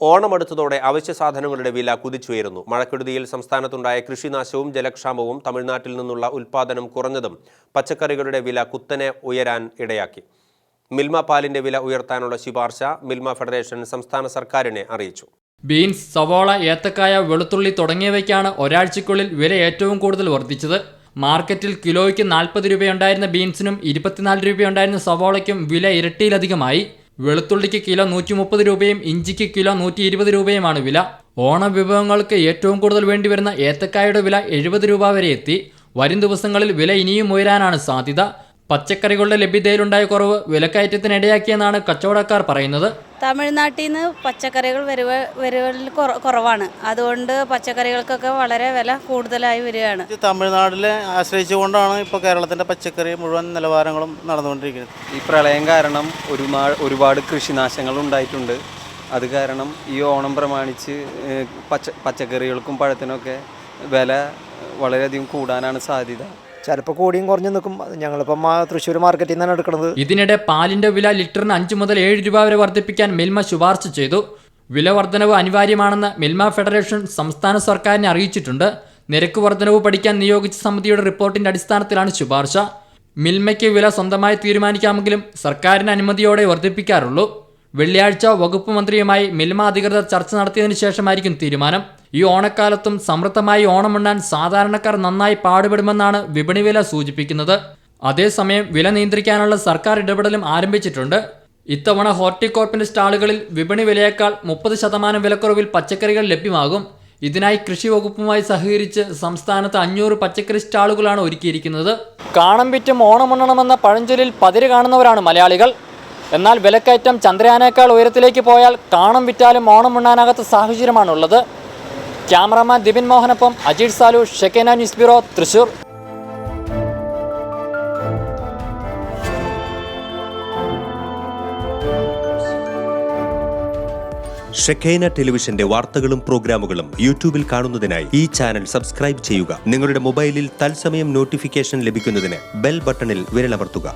ഓണമെടുത്തതോടെ അവശ്യ സാധനങ്ങളുടെ വില കുതിച്ചുയരുന്നു. മഴക്കെടുതിയിൽ സംസ്ഥാനത്തുണ്ടായ കൃഷിനാശവും ജലക്ഷാമവും തമിഴ്നാട്ടിൽ നിന്നുള്ള ഉൽപ്പാദനം കുറഞ്ഞതും പച്ചക്കറികളുടെ വില കുത്തനെ ഉയരാൻ ഇടയാക്കി. മിൽമ പാലിന്റെ വില ഉയർത്താനുള്ള ശുപാർശ മിൽമ ഫെഡറേഷൻ സംസ്ഥാന സർക്കാരിനെ അറിയിച്ചു. ബീൻസ് സവോള ഏത്തക്കായ വെളുത്തുള്ളി തുടങ്ങിയവയ്ക്കാണ് ഒരാഴ്ചയ്ക്കുള്ളിൽ വില ഏറ്റവും കൂടുതൽ വർദ്ധിച്ചത്. മാർക്കറ്റിൽ കിലോയ്ക്ക് നാൽപ്പത് രൂപയുണ്ടായിരുന്ന ബീൻസിനും ഇരുപത്തിനാല് രൂപയുണ്ടായിരുന്ന സവോളയ്ക്കും വില ഇരട്ടിയിലധികമായി. വെളുത്തുള്ളിക്ക് കിലോ നൂറ്റി മുപ്പത് രൂപയും ഇഞ്ചിക്ക് കിലോ നൂറ്റി ഇരുപത് രൂപയുമാണ് വില. ഓണ വിഭവങ്ങൾക്ക് ഏറ്റവും കൂടുതൽ വേണ്ടിവരുന്ന ഏത്തക്കായുടെ വില എഴുപത് രൂപ വരെ എത്തി. വരും ദിവസങ്ങളിൽ വില ഇനിയും ഉയരാനാണ് സാധ്യത. പച്ചക്കറികളുടെ ലഭ്യതയിലുണ്ടായ കുറവ് വിലക്കയറ്റത്തിനിടയാക്കിയെന്നാണ് കച്ചവടക്കാർ പറയുന്നത്. തമിഴ്നാട്ടിൽ നിന്ന് പച്ചക്കറികൾ വരുവ വരുവലിൽ കുറവാണ്. അതുകൊണ്ട് പച്ചക്കറികൾക്കൊക്കെ വളരെ വില കൂടുതലായി വരികയാണ്. ഇത് തമിഴ്നാടിനെ ആശ്രയിച്ചുകൊണ്ടാണ് ഇപ്പോൾ കേരളത്തിന്റെ പച്ചക്കറി മുഴുവൻ നിലവാരങ്ങളും നടന്നുകൊണ്ടിരിക്കുന്നത്. ഈ പ്രളയം കാരണം ഒരുപാട് ഒരുപാട് കൃഷിനാശങ്ങൾ ഉണ്ടായിട്ടുണ്ട്. അത് കാരണം ഈ ഓണം പ്രമാണിച്ച് പച്ച പച്ചക്കറികൾക്കും പഴത്തിനൊക്കെ വില വളരെയധികം കൂടാനാണ് സാധ്യത. ചിലപ്പോൾ കൂടിയും കുറഞ്ഞു നിൽക്കും ഞങ്ങളിപ്പം തൃശ്ശൂർ മാർക്കറ്റിൽ നിന്നാണ് എടുക്കുന്നത് ഇതിനിടെ പാലിന്റെ വില ലിറ്ററിന് അഞ്ച് മുതൽ ഏഴ് രൂപ വരെ വർദ്ധിപ്പിക്കാൻ മിൽമ ശുപാർശ ചെയ്തു. വില വർധനവ് അനിവാര്യമാണെന്ന് മിൽമ ഫെഡറേഷൻ സംസ്ഥാന സർക്കാരിനെ അറിയിച്ചിട്ടുണ്ട്. നിരക്ക് വർധനവ് പഠിക്കാൻ നിയോഗിച്ച സമിതിയുടെ റിപ്പോർട്ടിന്റെ അടിസ്ഥാനത്തിലാണ് ശുപാർശ. മിൽമയ്ക്ക് വില സ്വന്തമായി തീരുമാനിക്കാമെങ്കിലും സർക്കാരിന് അനുമതിയോടെ വർദ്ധിപ്പിക്കാറുള്ളൂ. വെള്ളിയാഴ്ച വകുപ്പ് മന്ത്രിയുമായി മിൽമ അധികൃതർ ചർച്ച നടത്തിയതിനു ശേഷമായിരിക്കും തീരുമാനം. ഈ ഓണക്കാലത്തും സമൃദ്ധമായി ഓണമുണ്ണാൻ സാധാരണക്കാർ നന്നായി പാടുപെടുമെന്നാണ് വിപണി വില സൂചിപ്പിക്കുന്നത്. അതേസമയം വില നിയന്ത്രിക്കാനുള്ള സർക്കാർ ഇടപെടലും ആരംഭിച്ചിട്ടുണ്ട്. ഇത്തവണ ഹോർട്ടിക്കോർപ്പിന്റെ സ്റ്റാളുകളിൽ വിപണി വിലയേക്കാൾ മുപ്പത് ശതമാനം വിലക്കുറവിൽ പച്ചക്കറികൾ ലഭ്യമാകും. ഇതിനായി കൃഷി വകുപ്പുമായി സഹകരിച്ച് സംസ്ഥാനത്ത് അഞ്ഞൂറ് പച്ചക്കറി സ്റ്റാളുകളാണ് ഒരുക്കിയിരിക്കുന്നത്. കാണം വിറ്റും ഓണമുണ്ണണമെന്ന പഴഞ്ചൊല്ലിൽ പതിര് കാണുന്നവരാണ് മലയാളികൾ. എന്നാൽ വിലക്കയറ്റം ചന്ദ്രയാനേക്കാൾ ഉയരത്തിലേക്ക് പോയാൽ കാണം വിറ്റാലും ഓണം ഉണ്ണാനാകാത്ത സാഹചര്യമാണുള്ളത്. ക്യാമറാമാൻ ദിപിൻ മോഹനൊപ്പം അജീഷ് സാലു ഷെക്കേന ന്യൂസ് ബ്യൂറോ തൃശൂർ. ഷെഖൈന ടെലിവിഷന്റെ വാർത്തകളും പ്രോഗ്രാമുകളും യൂട്യൂബിൽ കാണുന്നതിനായി ഈ ചാനൽ സബ്സ്ക്രൈബ് ചെയ്യുക. നിങ്ങളുടെ മൊബൈലിൽ തത്സമയം നോട്ടിഫിക്കേഷൻ ലഭിക്കുന്നതിന് ബെൽ ബട്ടണിൽ വിരലമർത്തുക.